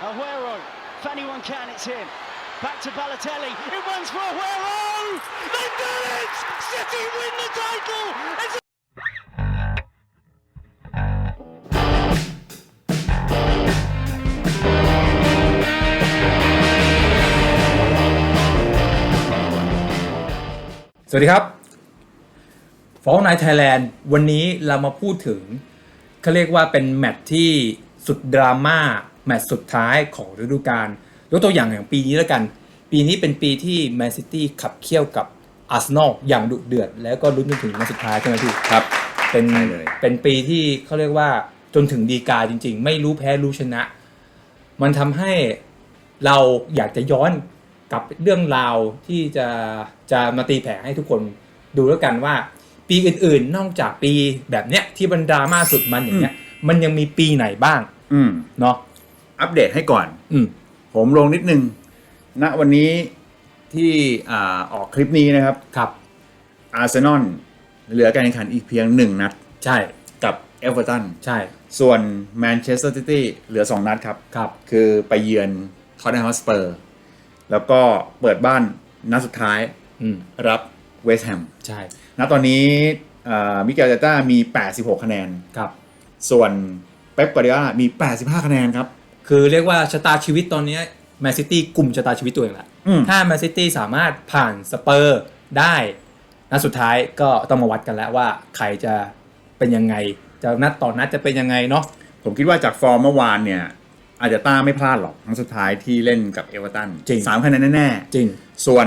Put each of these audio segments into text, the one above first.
Aguero, if anyone can, it's him. Back to Balotelli, it runs for Aguero! They've done it! City win the title! It's a สวัสดีครับฟอลไนท์ไทยแลนด์วันนี้เรามาพูดถึงเขาเรียกว่าเป็นแมตช์ที่สุดดราม่า แมตช์สุดท้ายของฤดูกาลยกตัวอย่างอย่างปีนี้แล้วกัน ปีนี้เป็นปีที่แมนซิตี้ขับเคี่ยวกับอาร์เซนอลอย่างดุเดือด แล้วก็ลุ้นจนถึงนัดสุดท้ายใช่ไหมพี่ครับ เป็นใช่เลยเป็นปีที่เขาเรียกว่าจนถึงดีกาจริง ๆ ไม่รู้แพ้รู้ชนะ มันทำให้เราอยากจะย้อนกลับเรื่องราวที่จะจะมาตีแผลให้ทุกคนดูแล้วกันว่า ปีอื่นๆ นอกจากปีแบบเนี้ยที่บรรดราม่าสุดมันอย่างเงี้ย มันยังมีปีไหนบ้างอืมเนาะ อัปเดตให้ก่อน อืม ผมลงนิดนึงณวันนี้ที่อ่าออกคลิปนี้นะครับ ครับ อาร์เซนอลเหลือการแข่งขันอีกเพียงหนึ่งนัด ใช่ กับเอเวอร์ตัน ใช่ ส่วนแมนเชสเตอร์ซิตี้เหลือ 2 นัดครับ ครับ คือไปเยือนทอตแนมฮอสเปอร์ แล้วก็เปิดบ้านนัดสุดท้ายอืม รับเวสต์แฮม ใช่ ณ ตอนนี้มิเกลเตต้ามี 86 คะแนน ครับ ส่วนเป๊ปกวาร์ดิโอลามี 85 คะแนนครับ คือเรียกว่าชะตาชีวิตตอนเนี้แมนซิตี้กลุ่มชะตาชีวิตตัวเองแหละอืม ถ้าแมนซิตี้สามารถผ่านสเปอร์ได้นัดสุดท้ายก็ต้องมาวัดกันแล้วว่าใครจะเป็นยังไง จะนัดต่อนัดจะเป็นยังไงเนาะ ผมคิดว่าจากฟอร์มเมื่อวานเนี่ย อาจจะต้าไม่พลาดหรอกครั้งสุดท้ายที่เล่นกับเอเวอร์ตันจริง สามคะแนนแน่จริง ๆ ส่วน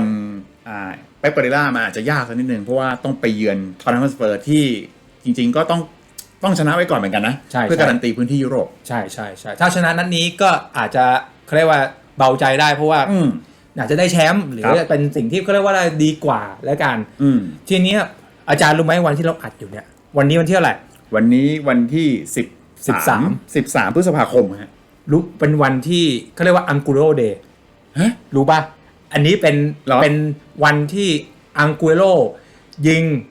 อ่าเป๊ปกวาร์ดิโอล่ามันอาจจะยากสักนิดนึง เพราะว่าต้องไปเยือนทอตแนมฮอสเปอร์ที่จริง ๆ ก็ต้อง ต้องชนะไว้ก่อนเหมือนกันนะ ใช่เพื่อใช่ การันตีพื้นที่ยุโรป ใช่ใช่ใช่ถ้าชนะนัดนี้ก็อาจจะเขาเรียกว่าเบาใจได้เพราะว่าอืม อาจจะได้แชมป์หรือครับ เป็นสิ่งที่เขาเรียกว่าดีกว่าแล้วกัน อืม ทีเนี้ยอาจารย์รู้ไหมวันที่เราอัดอยู่เนี่ย วันนี้วันที่เท่าไหร่ วันนี้วันที่สิบ13สิบสามพฤษภาคมฮะ รู้เป็นวันที่เขาเรียกว่าอังกูโรเดย์ฮะรู้ป่ะ อันนี้เป็นเหรอ เป็นวันที่อังกูโรยิงฮะ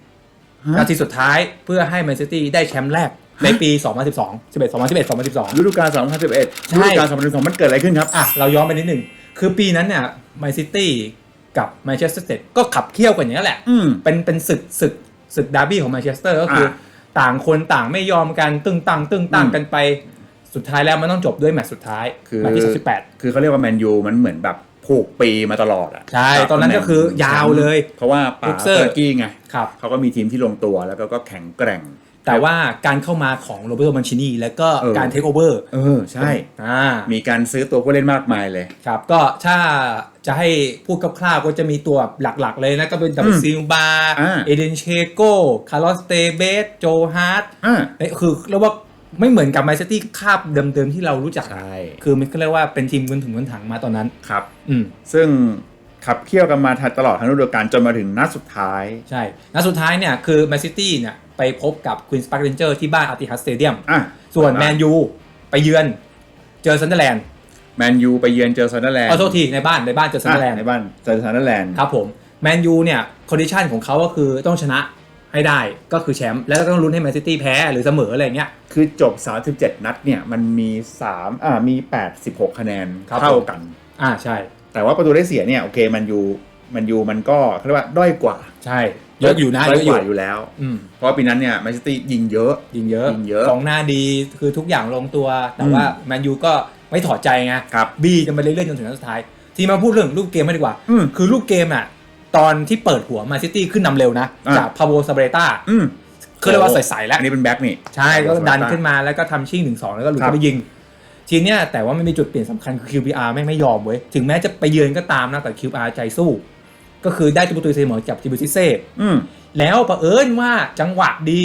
นาทีสุดท้ายเพื่อให้แมนซิตี้ได้แชมป์แรกในปี 2012 11 2011 2012 ฤดูกาล 2011ใช่ฤดูกาล 2012 มันเกิดอะไรขึ้นครับ อะ เราย้อนไปนิดหนึ่ง คือปีนั้นเนี่ยแมนซิตี้กับแมนเชสเตอร์สเตทก็ขับเคี่ยวกันอย่างนี้นแหละอืมเป็นเป็นศึกศึกศึกดาร์บี้ของแมนเชสเตอร์ก็คืออะต่างคนต่างไม่ยอมกัน ตึงตังตึงตังอืมกันไป สุดท้ายแล้วมันต้องจบด้วยแมตช์สุดท้าย คือแมตช์ที่38คือเขาเรียกว่าแมนยูมันเหมือนแบบ ผูกปีมาตลอดอะใช่ตอนนั้นก็คือยาวเลย เพราะว่าปาลุกเซอร์เตอร์กี้ไงครับเขาก็มีทีมที่ลงตัวแล้วก็ก็แข็งแกร่ง แต่ว่าการเข้ามาของโรเบิร์โตมันชินีแล้วก็เออการเทคโอเวอร์เออใช่อ่ามีการซื้อตัวผู้เล่นมากมายเลยครับ ก็ถ้าจะให้พูดคร่าวๆก็จะมีตัวหลักๆ เลยนะ ก็เป็นดับเบิลอืมซิลบาอ่าเอเดนเชโกคาร์ลอสเตเบสโจฮาร์ดอ่าคือเรียกว่า ไม่เหมือนกับแมนซิตี้คาบเดิมๆที่เรารู้จัก ใช่ คือมันก็เรียกว่าเป็นทีมเงินถึงเงินถังมาตอนนั้น ครับ อืม ซึ่งขับเคี่ยวกันมาตลอดทั้งฤดูกาลจนมาถึงนัดสุดท้าย ใช่ นัดสุดท้ายเนี่ยคือแมนซิตี้เนี่ยไปพบกับควีนสปาร์ r เรนเจอร์ที่บ้านอาร์ติฮัสสเตเดียม อะส่วนแมนยูไปเยือนเจอซันเดอร์แลนด์แมนยูไปเยือนเจอซันเดอร์แลนด์ขอโทษทีในบ้านในบ้านเจอซันเดอร์แลนด์ในบ้านเจอซันเดอร์แลนด์ ครับผมแมนยูเนี่ยคอนดิชันของเขาก็คือต้องชนะ ให้ได้ก็คือแชมป์แล้วก็ต้องลุ้นให้แมนซิตี้แพ้หรือเสมออะไรเงี้ย คือจบ 37 นัดเนี่ยมันมี3อ่ามี86คะแนนครับ เท่ากัน อ่าใช่ แต่ว่าประตูได้เสียเนี่ยโอเคมันยูมันยูมันก็เขาเรียกว่าด้อยกว่าใช่เยอะอยู่นะด้เยอยอะอกยู่ว่าอยู่แล้ว อืมเพราะว่าปีนั้นเนี่ยแมนซิตี้ยิงเยอะ ยิงเยอะยิงเยอะกองหน้าดีคือทุกอย่างลงตัว แต่อืม ว่าแมนยูก็ไม่ถอดใจไงครับ บีกันไปเรื่อยๆจนถึงนัดสุดท้าย ที่มาพูดเรื่องลูกเกมไม่ดีกว่า อืม คือลูกเกมอะ ตอนที่เปิดหัวมาซิตี้ขึ้นนำเร็วนะ อะ จากพาโบซาเบรต้าอืมคือเรียกว่าใสๆแล้ว อันนี้เป็นแบ็กนี่ ใช่ก็ดันขึ้นมาแล้วก็ทำชิ่งหนึ่งสองแล้วก็หลุดครับ เข้าไปยิง ทีเนี้ยแต่ว่ามันมีจุดเปลี่ยนสำคัญคือ QPR ไม่งไม่ยอมเว้ย ถึงแม้จะไปเยือนก็ตามนะแต่ QPR ใจสู้ ก็คือได้จุดประตูเสมอจากจิบุซิเซ่อืมแล้วเผอิญว่าจังหวะดี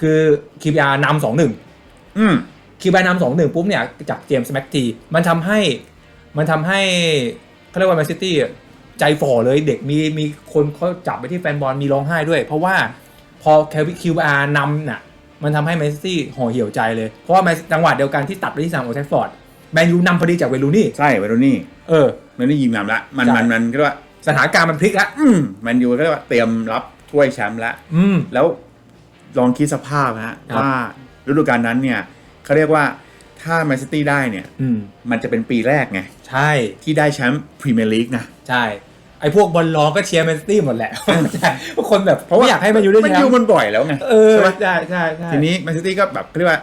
คือ QPR นำสองหนึ่ง อืม QPR นำสองหนึ่งปุ๊บเนี่ยจากเจมส์แม็กทีมันทำให้มันทำให้เขาเรียกว่าแมนซิตี้ ใจฝ่อเลยเด็กมีมีคนเขาจับไปที่แฟนบอลมีร้องไห้ด้วย เพราะว่าพอแควิคิวอาร์นำน่ะมันทำให้แมนซิตี้ห่อเหี่ยวใจเลย เพราะว่าแมนจังหวะเดียวกันที่ตัดไปที่สนามโอลด์แทฟฟอร์ดแมนยูนำพอดีจากเวลูนี่ใช่เวโรนี่เออมันนี่ยิงนำละมันใช่มันมันก็เรียกว่าสถานการณ์มันพลิกแล้วอืมแมนยูก็เรียกว่าเตรียมรับถ้วยแชมป์ละอืมแล้วลองคิดสภาพฮะครับว่าฤดูกาลนั้นเนี่ยเขาเรียกว่า ถ้าแมนซิตี้ได้เนี่ย อืม มันจะเป็นปีแรกไง ใช่ ที่ได้แชมป์พรีเมียร์ลีกนะ ใช่ ไอ้พวกบอลลองก็เชียร์แมนซิตี้หมดแหละใช่พวกคนแบบเพราะว่าอยากให้แมันยูได้มันแชยูมป์มันบ่อยแล้วไงเออใช่ไหมใช่ใช่ใช่ทีนี้แมนซิตี้ก็แบบเขาเรียกว่า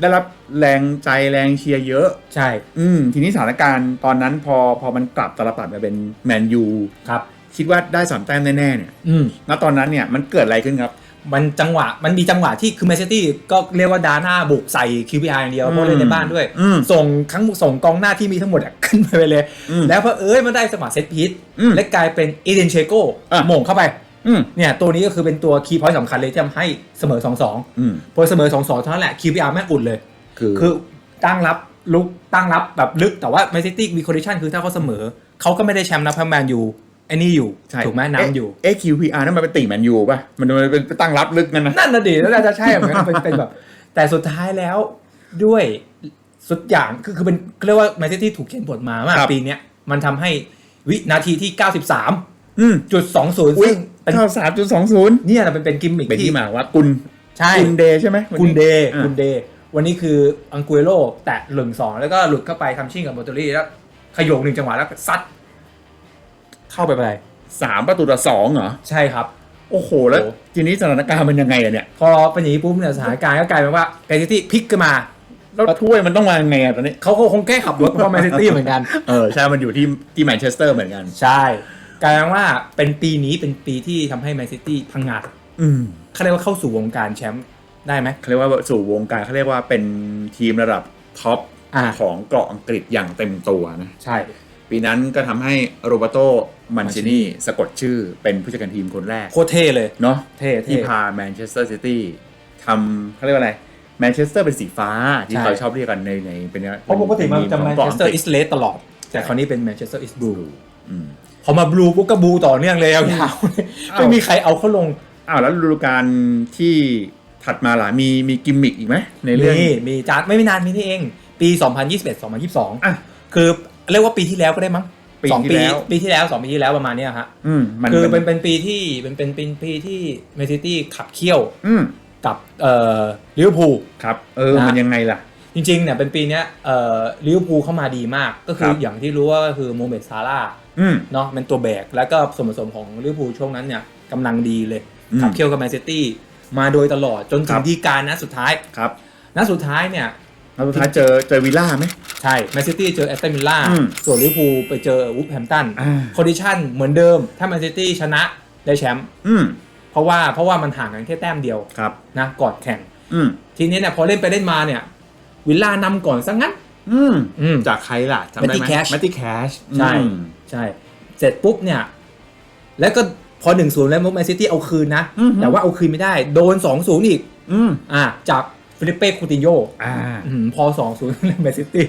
ได้รับแรงใจแรงเชียร์เยอะ ใช่ อืม ทีนี้สถานการณ์ตอนนั้นพอพอมันกลับตลปัดมาเป็นแมนยูครับ คิดว่าได้สามแต้มแน่ๆเนี่ยอืมณตอนนั้นเนี่ยมันเกิดอะไรขึ้นครับ มันจังหวะมันมีจังหวะที่คือแมนซิตี้ก็เรียกว่าดาหน้าบุกใส่ QPR อย่างเดียวเพราะเล่นในบ้านด้วย อืม ส่งทั้งส่งกองหน้าที่มีทั้งหมดอะขึ้นไปเลย อืมแล้วพอเอ้ยมันได้สมัครเซตพีทอืมและกลายเป็นอีเดนเชโกอะ หม่งเข้าไป อืมเนี่ยตัวนี้ก็คือเป็นตัวคีย์พอยต์สำคัญเลยที่ทำให้เสมอ 2-2อืมพอเสมอ 2-2เท่านั้นแหละ QPR แม่งอุ่นเลย คือคือตั้งรับลุกตั้งรับแบบลึกแต่ว่าแมนซิตี้มีคอนดิชันคือถ้าเขาเสมอ เขาก็ไม่ได้แชมป์นะเพราะแมนยู ไอ้นี่อยู่ใช่ถูกไหมน้ำอยู่เอ๊ะ QPR นั่นมันเป็นตีแมนยูป่ะ มันมันเป็นตั้งรับลึกนั่นนะนั่นน่ะดิแล้วน่าจะใช่เหมือนกันเป็นเป็นแบบ แต่สุดท้ายแล้วด้วยสุดอย่างคือคือเป็นเรียกว่าแมนซิตี้ถูกเขียนบทมาว่าครับปีเนี้ยมันทำให้วินาทีที่ 93อืมจุด20อุ้ยซึ่งเป็นเข้าสามจุดสองศูนย์เนี่ยนะเป็นเป็นกิมมิคเป็นที่ที่มาว่ากุลใช่กุลเดย์ใช่ไหมวันนี้กุนเดย์อะกุนเดย์วันนี้คืออังกุเอโรแตะหลึงสองแล้วก็หลุดเข้าไปทำชิ่งกับโมโตรี่แล้วขยงหนึ่งจังหวะแล้วก็ซัด เข้าไปไปเลยสามประตูต่อสองเหรอ ใช่ครับ โอ้โห แล้วโอ้ทีนี้สถานการณ์มันยังไงอะเนี่ย พอเป็นอย่างนี้ปุ๊บเนี่ยสถานการณ์ก็กลายเป็นว่าแมนซิตี้พลิกขึ้นมาแล้วถ้วยมันต้องมายังไงอะตอนนี้ เขาคงแก้ขับรถเพราะแมนซิตี้เหมือนกัน เออ ใช่ มันอยู่ที่ที่แมนเชสเตอร์เหมือนกัน ใช่กลายเป็นว่าเป็นปีนี้เป็นปีที่ทำให้แมนซิตี้พังงาดอืมเขาเรียกว่าเข้าสู่วงการแชมป์ได้ไหม เขาเรียกว่าสู่วงการเขาเรียกว่าเป็นทีมระดับท็อปอ่า ของเกาะอังกฤษอย่างเต็มตัวนะ ใช่ ปีนั้นก็ทำให้โรเบโตมันชินีสะกดชื่อเป็นผู้จัดการทีมคนแรก โคตรเท่เลย เนาะเท่เท่ที่พาแมนเชสเตอร์ซิตี้ทำเขาเรียกว่าอะไรแมนเชสเตอร์เป็นสีฟ้า ที่ใช่ เขาชอบเรียกกันในในเป็นเพราะปกติมันจะขแมองนเกาะเชอัสงเตอกฤร์อิษสเลสตลอด แต่คราวนี้เป็นแมนเชสเตอร์อิสบลูอืม พอมาบลูปุ๊บก็บลูต่อเนื่องเลยยาวๆอ้าว ไม่มีใครเอาเขาลง อ้าวแล้วฤดูกาลที่ถัดมาล่ะมีมีกิมมิกอีกไหมในเรื่อง มีมีจานไม่ไม่นานมีนี่เอง ปี 2021 2022 อะ คือ เรียกว่าปีที่แล้วก็ได้มั้งปีสองที่ปีแล้วปีที่แล้วสองปีที่แล้วประมาณเนี้ยฮะอืมมันคือมัเป็นเป็นปีที่เป็นเป็นเป็นปีที่แมนซิตี้ขับเคี่ยวอืมกับเอ่อลิเวอร์พูลครับ เออนะมันยังไงล่ะ จริงๆเนี่ยเป็นปีเนี้ยเอ่อลิเวอร์พูลเข้ามาดีมาก ก็คืคอรับอย่างที่รู้ว่าก็คือโมเมดซาร่าห์อืมเนาะเป็นตัวแบก แล้วก็ส่วนผสมของลิเวอร์พูลช่วงนั้นเนี่ยกำลังดีเลยอืมขับเคี่ยวกับแมนซิตี้มาโดยตลอดจนถึครังบดีการนัดสุดท้ายครับนัดสุดท้ายเนี่ย แล้วสุดท้ายเจอเจอวิลล่าไหม ใช่แมนซิตี้เจอแอสตันวิลล่าอืมส่วนลิเวอร์พูลไปเจอวูฟแฮมป์ตันอ่า คอนดิชันเหมือนเดิม ถ้าแมนซิตี้ชนะได้แชมป์อืมเพราะว่าเพราะว่ามันห่างกันแค่แต้มเดียวครับ นะก่อนแข่ง อืมทีนี้เนี่ยพอเล่นไปเล่นมาเนี่ย วิลล่านำก่อนซะงั้น อืมอืม จากใครล่ะจำได้ไหม Matty Cash แมตตี้แคชใช่ ใช่ เสร็จปุ๊บเนี่ย แล้วก็พอหนึ่งศูนย์แล้วแมนซิตี้เอาคืนนะแต่ว่าเอาคืนไม่ได้ โดนสองศูนย์อีก อืม อ่าจาก ฟิลิปเป้คูตินโยอ่า อืมพอสองศูนย์แมนซิตี้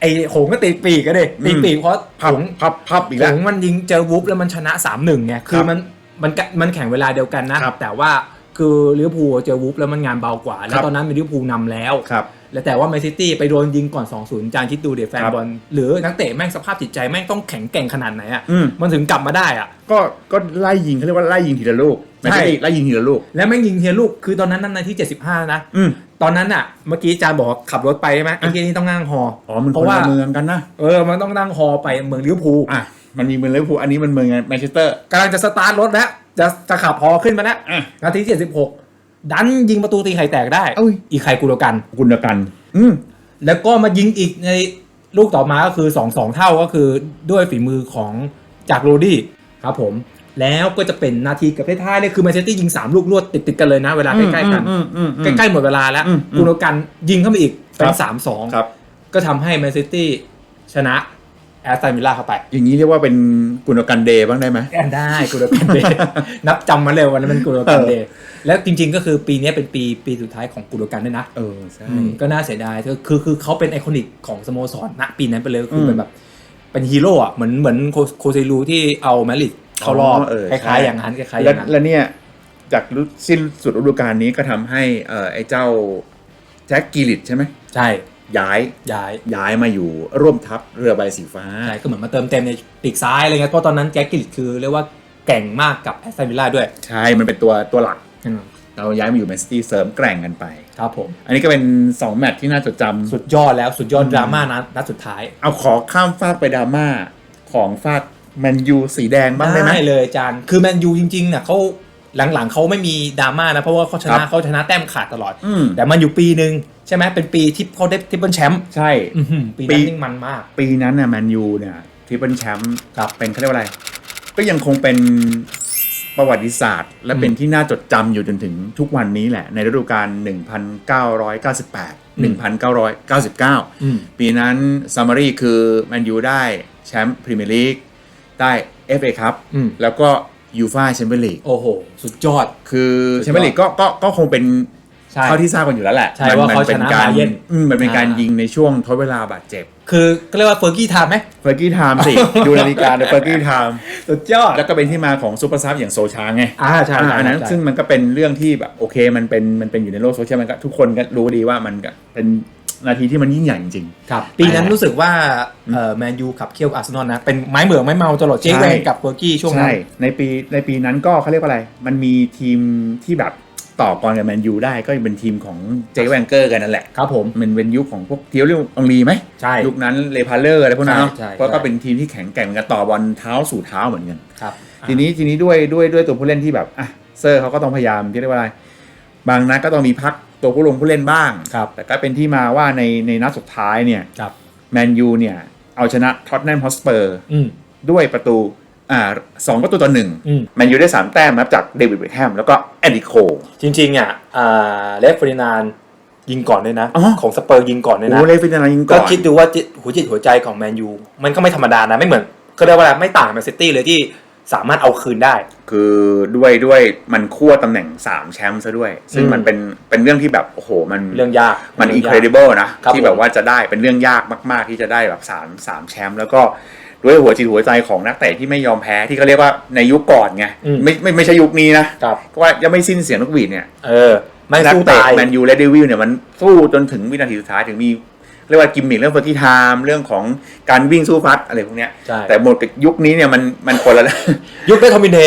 ไอหงก็ตีปีกก็ดิตีปีกเพราะหพับงพับพับอีกหแล้ว งมันยิงเจอวูฟแล้วมันชนะสามหนึ่งไงคือมันมันกะมันแข่งเวลาเดียวกันนะ ครับแต่ว่าคือลิเวอร์พูลเจอวูฟแล้วมันงานเบากว่า แล้ควรับ ตอนนั้นเป็นลิเวอร์พูลนำแล้ว ครับ แล้วแต่ว่าแมนซิตี้ไปโดนยิงก่อน 2-0 จานคิดดูเดแฟนครับบอลหรือนักเตะแม่งสภาพจิตใจแม่งต้องแข็งแกร่งขนาดไหนอะอืม มันถึงกลับมาได้อะ ก็ก็ไล่ยิงเขาเรียกว่าไล่ยิงทีละลูกแมนใช่ ซิตี้ไล่ยิงทีละลูก แล้วแม่งยิงเทียลูกคือตอนนั้นนั่นนาที่75 นะ อืม ตอนนั้นอะ เมื่อกี้จานบอกว่าขับรถไปใช่ไหมไอ้ที่นี่ต้องนั่งฮออ๋อมันเพคนราะว่าละเมืองกันนะ เออมันต้องนั่งฮอไปเมืองลิเวอร์พูลอะมันมีเมืองลิเวอร์พูลอันนี้มันเมืองแมนเชสเตอร์กำลังจะสตาร์ทรถแล้วจะจะขับฮอขึ้นมาแล้วอะนาที76ดันยิงประตูตีไข่แตกได้เอ้ยอีกใครกูโดกันกุนกัน อืมแล้วก็มายิงอีกในลูกต่อมาก็คือ2อสองเท่าก็คือด้วยฝีมือของจากโรดี้ครับผม แล้วก็จะเป็นนาทีกับท้ายๆเนี่ยคือแมนเชสเตอร์ยิง 3 ลูกรวดติดๆกันเลยนะ เวลาใกล้ๆกันอืมอืมอืมใกล้ๆหมดเวลาแล้วอืมอืมกูโดกันยิงเข้ามาอีกเป็ครันบสามสองครับก็ทำให้แมนเชสเตอร์ชนะแอสตันวิลล่าเข้าไป อย่างนี้เรียกว่าเป็นกุนกันเดย์บ้างได้ไหมแอนได้กูโดกันเดย์นับจำมาเลยวันนั้นมันกูโดกันเดย์แล้วจริง ๆ ก็คือปีนี้เป็นปีปีสุดท้ายของกูโดกันด้วยนะเออใช่อืมก็น่าเสียดายคือคือคือเขาเป็นไอคอนิกของสโมสรณปีนั้นไปเลยคือมเป็นแบบเป็นฮีโร่อะเหมือนเหมือนโคโคเซลูที่เอาแมริด เข้ารอบอ๋อเออคใช่ ล้ายๆอย่างนั้นคล้ายๆอแล้วย่างนั้นแล้วเนี่ยจากสิ้นสุดฤดูกาลนี้ก็ทำให้เอ่อไอ้เจ้าแจ็คกิลิตใช่ไหมใช่ย้ายย้ายย้ายมาอยู่ร่วมทัพเรือใบสีฟ้า ใช่ก็เหมือนมาเติมเต็มในปีกซ้ายอะไรเงี้ยเพราะตอนนั้นแจ็คกิลคือเรียกว่าแก่งมากกับแอสตันวิลล่าด้วยใช่ มันเป็นตัวตัวหลัก อืมเราย้ายมาอยู่แมนซิตี้เสริมแกร่งกันไป ครับผม อันนี้ก็เป็น 2 แมตช์ที่น่าจดจำสุดยอดแล้วสุดยอดดราม่านัดนัดสุดท้าย เอาขอข้ามฟากไปดราม่าของฟาก แมนยูสีแดงบ้างได้ไหมเลยอาจารย์ คือแมนยูจริงๆเนี่ยเขาหลังๆเขาไม่มีดราม่านะ เพราะว่าเขาชครันะบเขาชนะแต้มขาดตลอดอืมแต่มันอยู่ปีหนึ่งใช่ไหมเป็นปีที่เขาได้ทริปเปิลแชมป์ใช่อื้อหือปีปีนั้นนิ่งมันมาก ปีนั้นน่ะแมนยูเนี่ยทริปเปิลแชมป์ครับเป็นเขาเรียกว่าอะไร ก็ยังคงเป็นประวัติศาสตร์ และเป็นที่น่าจดจำอยู่จนถึงทุกวันนี้แหละ ในฤดูกาล 1998 1999อืมปีนั้นซัมมารีคือแมนยูได้แชมป์พรีเมียร์ลีก ได้ FA คัพอืม แล้วก็ยูฟ่าแชมเปี้ยนลีกโอ้โห สุดยอด คือสุดยอดแชมเปี้ยนลีกก็ก็ก็คงเป็นใช่ เท่าที่ทราบกันอยู่แล้วแหละใช่ว่าเขาชนะการบาเยิร์นอืมมันเป็นการอ่ายิ ยิงในช่วงทดเวลาบาดเจ็บคือก็เรียกว่าเฟอร์กี้ไทม์ไหมเฟอร์กี้ไทม์สิ ดูนาฬิกาในเฟอร์กี้ไทม์สุดยอดแล้วก็เป็นที่มาของซูเปอร์ซับอย่างโซชาไง อ่าใช่อ่าใช่อันนั้นใช่ ซึ่งมันก็เป็นเรื่องที่แบบโอเคมันเป็นมันเป็นอยู่ในโลกโซเชียลมันก็ทุกคนก็รู้ดีว่ามันก็เป็น นาทีที่มันยิ่งใหญ่จริง ครับปีนั้นรู้สึกว่าเอ่อแมนยูขับเคี่ยวอาร์เซนอลนะ เป็นไม้เหมืองไม้เมาตลอดเจ๊ใช่แวงกับเฟอร์กี้ช่วงนั้ใช่นในปีในปีนั้นก็เขาเรียกว่าอะไร มันมีทีมที่แบบต่อกรกับแมนยูได้ก็เป็นทีมของเจแวนเกอร์กันนั่นแหละ ครับผมมันเป็นยุคของพวกเทียวเรียกองลีไหมใช่ยุคนั้นเลพาเลอร์อะไรพวกนั้นเนาะใช่ใช่เพราะก็เป็นทีมที่แข็งแกร่งกันต่อบอลเท้าสู่เท้าเหมือนกันครับทีนี้ทีนี้ด้วยด้วยด้วยตัวผู้เล่นที่แบบอะเซอร์เขาก็ต้องพยายามที่เรียกว่าอะไร บางนัดก็ต้องมีพักตัวผู้ลงผู้เล่นบ้าง ครับ แต่ก็เป็นที่มาว่าในในนัดสุดท้ายเนี่ยครับแมนยูเนี่ย เอาชนะท็อตแนมฮอสเปอร์อืม ด้วยประตูอ่าสองประตูต่อหนึ่งอืม แมนยูได้3แต้มนะครับจากเดวิดเบคแฮมแล้วก็แอนดิโค จริงๆอะอ่าเลฟเฟอร์ดินานด์ยิงก่อนเลยนะ อ๋อ ของสเปอร์ยิงก่อนเลยนะ โอ้เลฟินาลายิงก่ก็อนคิดดูว่าจิตหัวจิตหัวใจของแมนยูมันก็ไม่ธรรมดานะ ไม่เหมือนก็เรียกว่าอะไรไม่ต่างแมนซิตี้เลยที่ สามารถเอาคืนได้ คือด้วยด้วยมันคั่วตำแหน่ง 3 แชมป์ซะด้วย ซึ่งอืมมันเป็นเป็นเรื่องที่แบบโอ้โหมันเรื่องยากมันเรื่อิงนยากเครดิเบิลนะครับที่แบบผมว่าจะได้เป็นเรื่องยากมาก ๆ ที่จะได้แบบ3 3แชมป์แล้วก็ด้วยหัวจิตหัวใจของนักเตะที่ไม่ยอมแพ้ที่เขาเรียกว่าในยุคก่อนไงอืมไม่ไม่ไม่ใช่ยุคนี้นะครับเพราะว่ายังไม่สิ้นเสียงนกหวีดเนี่ยเออไม่นักสู้เตะตายแมนยูและเดวิลเนี่ยมันสู้จนถึงวินาทีสุดท้ายถึงมี เรียกว่ากิมมิคเรื่องเฟอร์กี้ไทม์เรื่องของการวิ่งสู้ฟัดอะไรพวกเนี้ย ใช่ แต่หมดกับยุคนี้เนี่ยมันมันคนละ ยุคได้ทอมินเด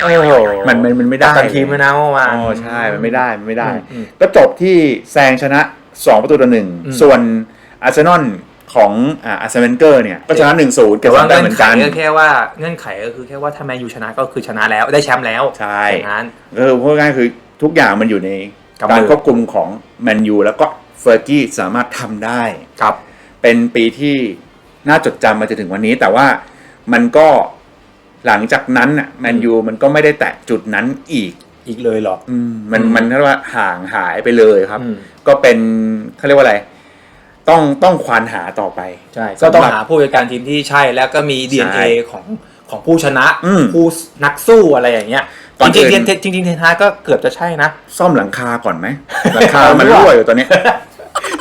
โอ้โหมันมันมันไม่ได้กัปตันทีมแล้วนะเมื่อวาน อ๋อใช่ มันไม่ได้ มันไม่ได้อืมอืมก็จบที่แซงชนะ 2 ประตูต่อหนึ่ง อืม ส่วนอาร์เซนอลของอ่าอาร์เซนเกอร์เนี่ย ก็ชนะ1-0เก็แต่บว่าสามแต้มเงื่เหอนมือนกันไขก็แค่ว่าเงื่อนไขก็คือแค่ว่าถ้าแมนยูชนะก็คือชนะแล้วได้แชมป์แล้วใช่ อย่างนั้น เออพูดง่ายๆคือทุกอย่างมันอยู่ในกำมือ การควบคุมของแมนยูแล้วก็ เฟอร์กี้สามารถทำได้ ครับ เป็นปีที่น่าจดจำมาจนถึงวันนี้ แต่ว่ามันก็หลังจากนั้นน่ะแมนยูมันก็ไม่ได้แตะจุดนั้นอีก อีกเลยเหรอ อืมมันอืมมันเรียกว่าห่างหายไปเลยครับ อืม ก็เป็นเขาเรียกว่าอะไร ต้องต้องควานหาต่อไป ใช่ก็ต้องหาผู้จัดการทีมที่ใช่แล้วก็มี DNA ใช่ของของผู้ชนะอืมผู้นักสู้อะไรอย่างเงี้ยก่อนจริงอื่นๆจริงๆจริงๆเทนฮากก็เกือบจะใช่นะ ซ่อมหลังคาก่อนไหมหลังคามันรั่วอยู่ตอนนี้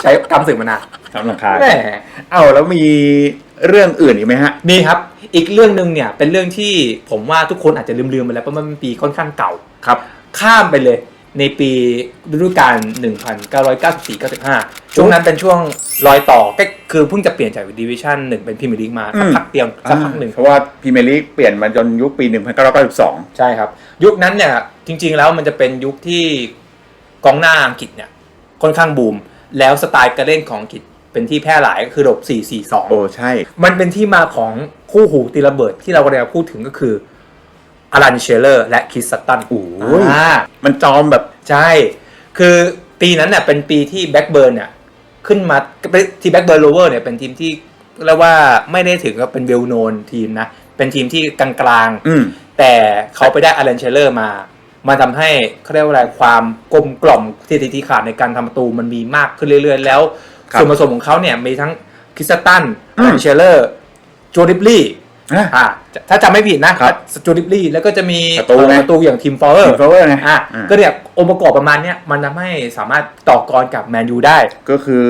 ใช้กำสึกมานานซ่อมหลังคาแหมเอาแล้วมีเรื่องอื่นอีกไหมฮะ มีครับ อีกเรื่องหนึ่งเนี่ยเป็นเรื่องที่ผมว่าทุกคนอาจจะลืมๆไปแล้วเพราะมันเป็นปีค่อนข้างเก่า ครับ ข้ามไปเลยในปีฤดูกาล 1994-95 ช่วงนั้นเป็นช่วงรอยต่อก็คือเพิ่งจะเปลี่ยนจากดิวิชั่นหนึ่งเป็นพรีเมียร์ลีกมาสักอืมพักเดียวสักพักหนึ่งเพราะว่าพรีเมียร์ลีกเปลี่ยนมาจนยุคปี 1992 ใช่ครับ ยุคนั้นเนี่ยจริง ๆ แล้วมันจะเป็นยุคที่กองหน้าอังกฤษเนี่ยค่อนข้างบูม แล้วสไตล์การเล่นของอังกฤษเป็นที่แพร่หลายก็คือระบบโอ้4-4-2ใช่ มันเป็นที่มาของคู่หูตีระเบิดที่เรากำลังจะพูดถึงก็คืออารันเชลเลอร์และคริสตันโอ้ยอ่ามันจอมแบบใช่ คือปีนั้นเนี่ยเป็นปีที่แบ็กเบิร์นเนี่ยขึ้นมาที่แบ็กเบิร์นโรเวอร์เนี่ยเป็นทีมที่เรียกว่าไม่ได้ถึงกับเป็นเวลโนนทีมนะ เป็นทีมที่กลางอืมๆแต่เขาไปได้อารันเชลเลอร์มา มาทำให้เขาเรียกว่าอะไรความกลมกล่อมที่ทีที่ขาดในการทำประตูมันมีมากขึ้นเรื่อยๆ แล้วครับส่วนผสมของเขาเนี่ยมีทั้งคริสตันอือามรันเชลเลอร์โจดิบลี่อะอ่าถ้าจำไม่ผิดนะครับโจดิบลี่แล้วก็จะมีประตูไงประตูอย่างทีมฟอร์เรอทีร์มฟลเวอร์ไงอะอะก็เนี่ยองค์ประกอบประมาณเนี้ยมันทำให้สามารถต่อกรกับแมนยูได้ ก็คือ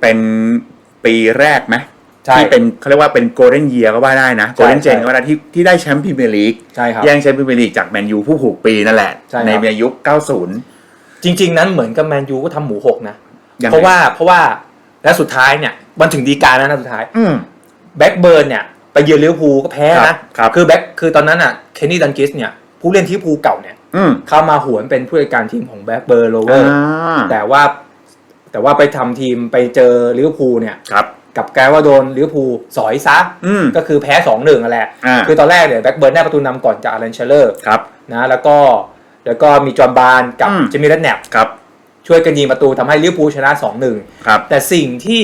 เป็นปีแรกไหม ใช่ที่เป็นเขาเรียกว่าเป็นโกลเด้นเยียก็ว่าได้นะใช่โกลเด้นเจนใช่ก็ว่าได้ที่ที่ได้แชมป์พรีเมียร์ลีกใช่ครับ แย่งแชมป์พรีเมียร์ลีกจากแมนยูผู้ผูกปีนั่นแหละใช่ครับ ในยุค 90 จริง ๆ นั้นเหมือนกับแมนยูก็ทำหมูหกนะ ยังไง เพราะว่าเพราะว่าและสุดท้ายเนี่ยมันถึงดีการแล้วนะสุดท้ายอืม แบ็กเบิร์นเนี่ยไปเยือนลิเวอร์พูลก็แพ้ครันะบครับคือแบ็กคือตอนนั้นอะเคนนี่ดันกิสเนี่ยผู้เล่นที่ลิเวอร์พูลเก่าเนี่ยอืมเข้ามาหวนเป็นผู้จัดการทีมของแบ็กเบอร์โลเวออ่าร์แต่ว่าแต่ว่าไปทำทีมไปเจอลิเวอร์พูลเนี่ย ครับ กลับกลายว่าโดนลิเวอร์พูลสอยซะ อืม ก็คือแพ้2อหนึ่งแหละ อ่า คือตอนแรกเนี่ยแบ็กเบิร์นได้ประตูนำก่อนจากอารันเชลเลอร์ครับ นะแล้วก็แล้วก็มีจอห์นบาร์นกับอืมเจมี่เรดแนปครับ ช่วยกันยิงประตูทำให้ลิเวอร์พูลชนะ 2-1 ครับ แต่สิ่งที่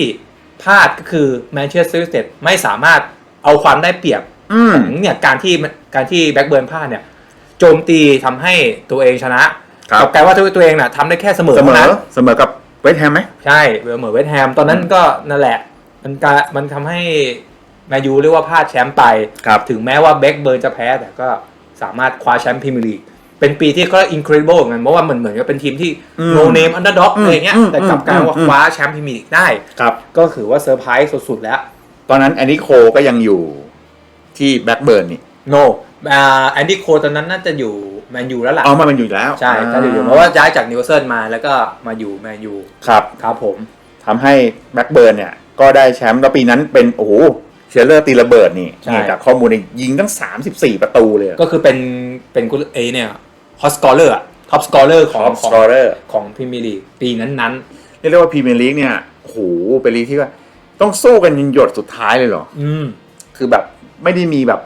พลาดก็คือแมนเชสเตอร์ยูไนเต็ดไม่สามารถเอาความได้เปรียบ อืมของเนี่ยการที่การที่แบ็กเบิร์นพลาดเนี่ยโจมตีทำให้ตัวเองชนะครับ กลายว่าตัวตัวเองน่ะทำได้แค่เสมอเสมเท่าอนั้นเสมอกับเวสต์แฮมไหม ใช่เหมือนเวสต์แฮมตอนนั้นก็นั่นแหละ มันกามันทำให้แมนยูเรียกว่าพลาดแชมป์ไป ครับ ถึงแม้ว่าแบ็กเบิร์นจะแพ้ แต่ก็สามารถคว้าแชมป์พรีเมียร์ลีก เป็นปีที่ก็ incredible เหมือนกันเพราะว่าเหมือนเหมือนกับเป็นทีมที่ อืม no name underdog อืมอะไรเงี้ย อืมแต่กลับกลายว่าอืม คว้าแชมป์พรีเมียร์ลีกได้ ครับ ก็ถือว่าเซอร์ไพรส์สุดๆแล้ว ตอนนั้นแอนนี่โคก็ยังอยู่ที่แบ็กเบิร์นนี่โนอ่าแอนดี้โคตอนนั้นน่าจะอยู่แมนยูแล้วล่ะอ๋อมันมันอยู่แล้วใช่ก็อยู่เพราะว่าย้ายจากนิวเซิลมาแล้วก็มาอยู่แมนยูครับ ครับผมทำให้แบ็กเบิร์นเนี่ย ก็ได้แชมป์แล้วปีนั้นเป็นโอ้โหเชลเลอร์ตีระเบิดนี่ใช่ นี่จากข้อมูลเนี่ยยิงตั้ง 34 ประตูเลยก็คือเป็นเป็นกุลเอเนี่ยฮอตสกอร์เลอร์ท็อปสกอร์เลอร์ขท็อองปขสองกอร์เรอร์ของพรีเมียร์ลีกปีนั้นเรียกได้ว่าพรีเมียร์ลีกเนี่ยโอ้โหเป็นลีกที่ว่าต้องสู้กันจนหยดสุดท้ายเลยเหรอ ๆ อืม คือแบบไม่ได้มีแบบ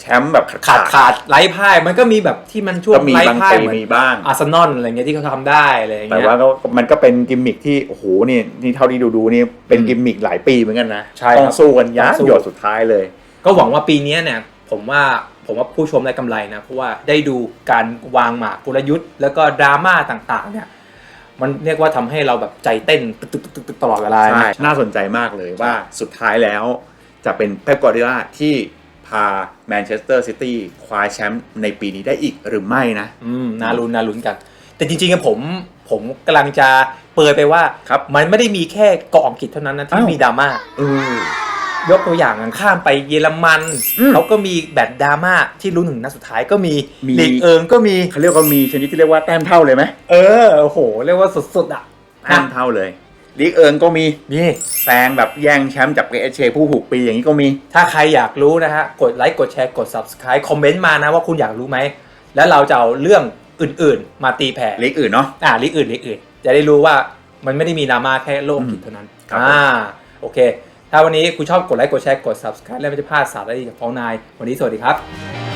แชมป์แบบขาดขาดขาดไร้พ่ายมันก็มีแบบที่มันช่วก็งมีไร้บางพ่ายปีเหมือนมีบ้างอาร์เซนอลอะไรเงี้ยที่เขาทำได้อะไรอย่างแต่เงี้ยว่าก็มันก็เป็นกิมมิคที่โอ้โหนี่นี่เท่าที่ดูดูๆนี่เป็นอืมกิมมิคหลายปีเหมือนกันนะใช่ครับต้องสู้กันยัต้นองสู้หยดสุดท้ายเลย ก็หวังว่าปีนี้เนี่ย ผมว่าผมว่าผู้ชมได้กำไรนะเพราะว่าได้ดูการวางหมากกลยุทธ์ แล้วก็ดราม่าต่างๆ เนี่ยมันเรียกว่าทำให้เราแบบใจเต้นตึกๆๆๆตลอดเวลาใช่นะน่าสนใจมากเลยว่าสุดท้ายแล้วจะเป็นเ e ปกอร์ดิล่าที่พาแมนเชสเตอร์ซิตี้คว้าแชมป์ในปีนี้ได้อีกหรือไม่นะ อืมน่าลุ้นน่าลุ้นกัน แต่จริงๆอะผมผมกำลังจะเปิดไปว่า ครับมันไม่ได้มีแค่เกาะอังกฤษเท่านั้นนะที่อ้าว มีดราม่า เออ ยกตัวอย่างอย่างข้ามไปเยอรมันอืมเขาก็มีแบตดราม่าที่ลุ้นถึงนัดสุดท้ายก็มีมี ลีกเอิงก็มี เขาเรียกว่ามีชนิดที่เรียกว่าแต้มเท่าเลยไหมเออโอ้โห เรียกว่าสุดๆอะแต้มเท่าเลย ลีกเอิงก็มีนี่ แซงแบบแย่งแชมป์จากเอเชผู้ผูกปีอย่างนี้ก็มี ถ้าใครอยากรู้นะฮะ กดไลค์กดแชร์กด subscribe คอมเมนต์มานะว่าคุณอยากรู้ไหม แล้วเราจะเอาเรื่องอื่นๆ มาตีแผ่ลีกอื่นเนาะอ่าลีกอื่นลีกอื่น จะได้รู้ว่ามันไม่ได้มีดราม่าแค่โลกอังกฤษเท่านั้นครับอ่าโอเค ถ้าวันนี้คุณชอบกดไลค์กดแชร์กด subscribe แล้วไม่จะพลาดสาระดีจากฟองนาย วันนี้สวัสดีครับ